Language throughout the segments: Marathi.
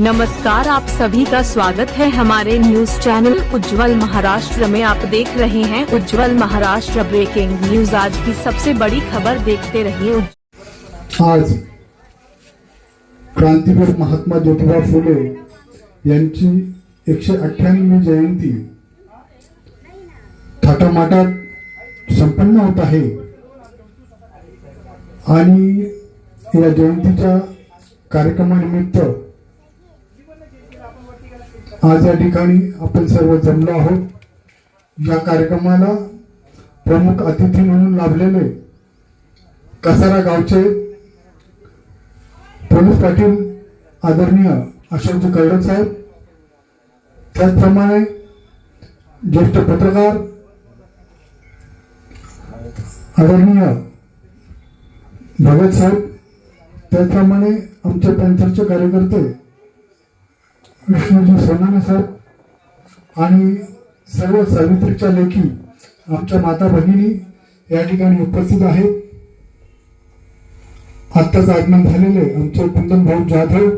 नमस्कार, आप सभी का स्वागत है हमारे न्यूज़ चैनल उज्जवल महाराष्ट्र में। आप देख रहे हैं उज्जवल महाराष्ट्र ब्रेकिंग न्यूज़। आज की सबसे बड़ी खबर देखते रहिए। आज क्रांतीवीर महात्मा ज्योतिबा फुले यांची एकशे अठ्ठ्याण्णवी जयंती थाटामाटात संपन्न होत आहे. आणि या जयंतीच्या कार्यक्रमानिमित्त आज या ठिकाणी आपण सर्व जमलो आहोत. या कार्यक्रमाला प्रमुख अतिथी म्हणून लाभलेले कसारा गावचे प्रमुख पाटील आदरणीय अशोकजी कर्डक साहेब. त्याचप्रमाणे ज्येष्ठ पत्रकार आदरणीय भगत साहेब. त्याचप्रमाणे आमचे पंथरचे कार्यकर्ते विष्णूजी सोनाने सर आणि सर्व सावित्रीच्या लेखी आमच्या माता भगिनी या ठिकाणी उपस्थित आहेत. आत्ताच आगमन झालेले आमचे कुंदन भाऊ जाधव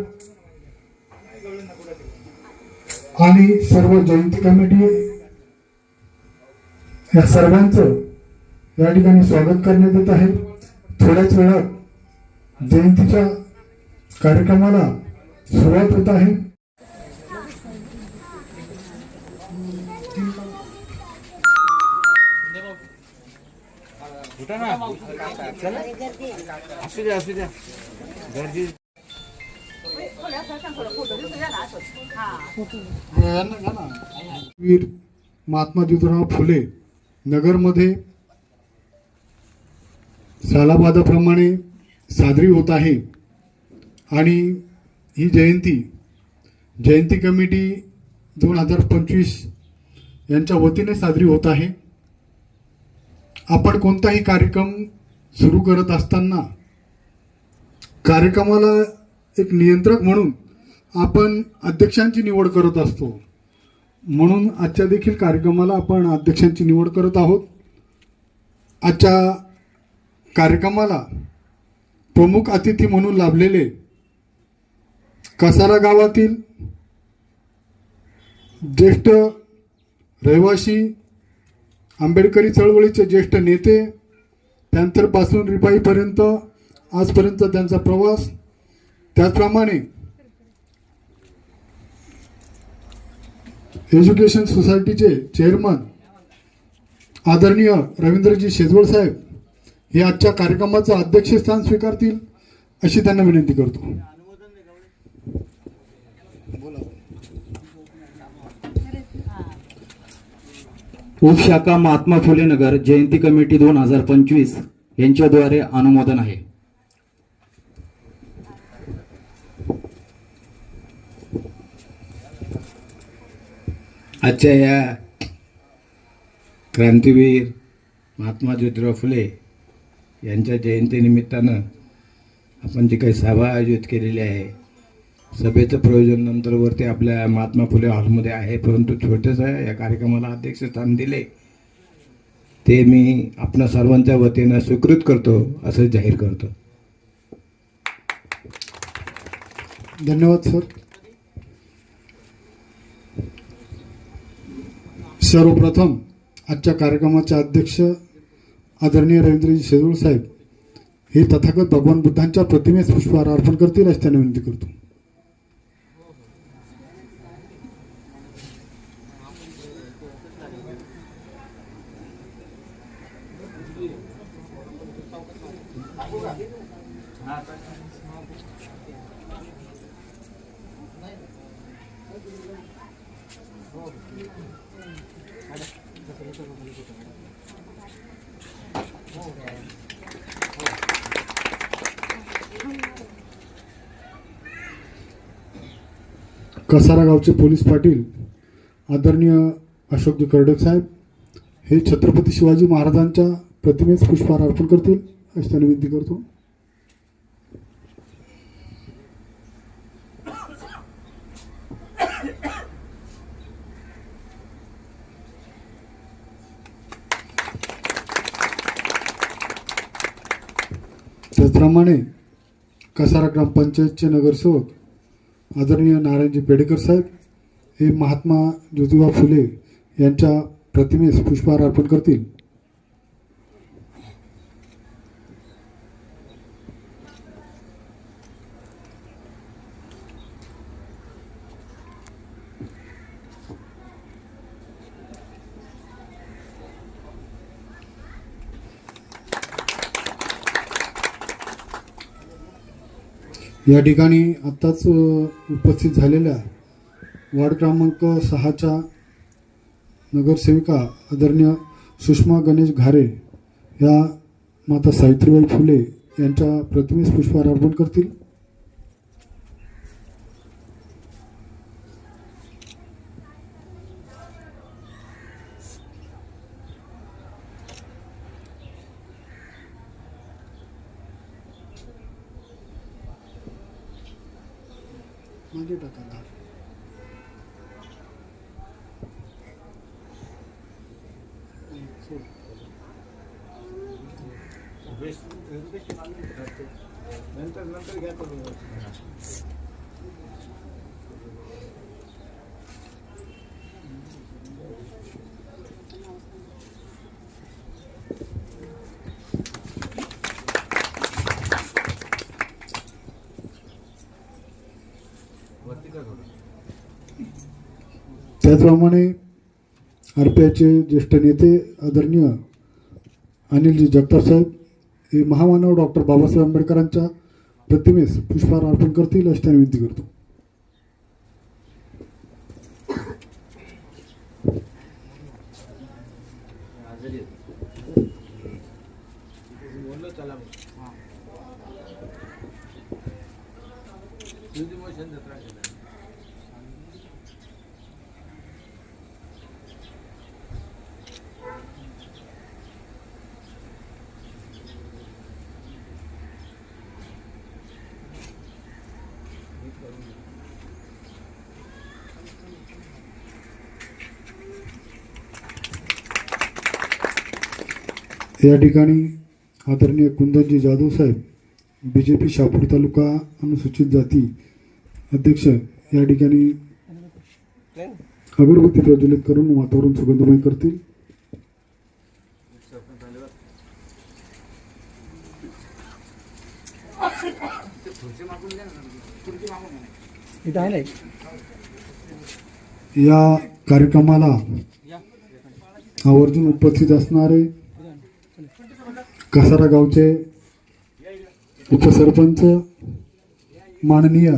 आणि सर्व जयंती कमिटी या सर्वांचं या ठिकाणी स्वागत करण्यात येत आहे. थोड्याच वेळात जयंतीच्या कार्यक्रमाला सुरुवात होत आहे. कुठं ना. चला. असू द्या असू द्या. गर्दी वीर महात्मा ज्योतिराव फुले नगरमध्ये सालाबादाप्रमाणे साजरी होत आहे. आणि ही जयंती जयंती कमिटी दोन हजार पंचवीस यांच्या वतीने साजरी होत आहे. आपण कोणताही कार्यक्रम सुरू करत असताना कार्यक्रमाला एक नियंत्रक म्हणून आपण अध्यक्षांची निवड करत असतो. म्हणून आजच्या देखील कार्यक्रमाला आपण अध्यक्षांची निवड करत आहोत. आजच्या कार्यक्रमाला प्रमुख अतिथी म्हणून लाभलेले कसारा गावातील ज्येष्ठ रहिवासी आंबेडकरी चळवळीचे ज्येष्ठ नेते पॅन्थरपासून रिपाईपर्यंत आजपर्यंत त्यांचा प्रवास. त्याचप्रमाणे एज्युकेशन सोसायटीचे चेअरमन आदरणीय रवींद्रजी शेजवळ साहेब हे आजच्या कार्यक्रमाचं अध्यक्षस्थान स्वीकारतील अशी त्यांना विनंती करतो. उपशाखा महात्मा फुले नगर जयंती कमिटी दोन हजार पंचवीस यांच्याद्वारे अनुमोदन आहे. आजच्या या क्रांतीवीर महात्मा ज्योतिराव फुले यांच्या जयंतीनिमित्तानं आपण जी काही सभा आयोजित केलेली आहे सभेचं प्रयोजन नंतरवरती आपल्या महात्मा फुले हॉलमध्ये आहे परंतु छोटंसं या कार्यक्रमाला अध्यक्षस्थान दिले. ते मी आपल्या सर्वांच्या वतीनं स्वीकृत करतो असं जाहीर करतो. धन्यवाद सर. सर्वप्रथम आजच्या कार्यक्रमाचे अध्यक्ष आदरणीय रवींद्रजी शेजूळ साहेब हे तथागत भगवान बुद्धांच्या प्रतिमेस पुष्पहार अर्पण करतील अशी त्यांना विनंती करतो. कसारा गावचे पोलीस पाटील आदरणीय अशोकजी कर्डक साहेब हे छत्रपती शिवाजी महाराजांच्या प्रतिमेस पुष्पहार अर्पण करतील. अशी त्यांना विनंती करतो. त्याचप्रमाणे कसारा ग्रामपंचायतचे नगरसेवक आदरणीय नारायणजी पेडेकर साहेब हे महात्मा ज्योतिबा फुले यांच्या प्रतिमेस पुष्पहार अर्पण करतील. या ठिकाणी आत्ताच उपस्थित झालेल्या वार्ड क्रमांक सहाच्या नगरसेविका आदरणीय सुषमा गणेश घारे या माता सावित्रीबाई फुले यांच्या प्रतिमेस पुष्पहार अर्पण करतील. मागे टाका नंतर नंतर घ्या त्याचप्रमाणे आरपीआयचे ज्येष्ठ नेते आदरणीय अनिलजी जगताप साहेब हे महामानव डॉक्टर बाबासाहेब आंबेडकरांच्या प्रतिमेस पुष्पहार अर्पण करतील अशी त्यांनी विनंती करतो. या ठिकाणी आदरणीय कुंदनजी जाधव साहेब बी जे पी शापूर तालुका अनुसूचित जाती अध्यक्ष या ठिकाणी अगरबत्ती प्रज्वलित करून वातावरण सुगंधमय करतील. या कार्यक्रमाला आवर्जून उपस्थित असणारे कसारा गावचे उपसरपंच माननीय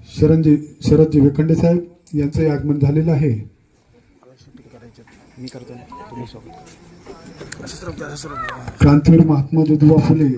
शरणजी शरदजी वेखंडे साहेब यांचे आगमन झालेलं आहे. क्रांतीवीर महात्मा ज्योतिबा फुले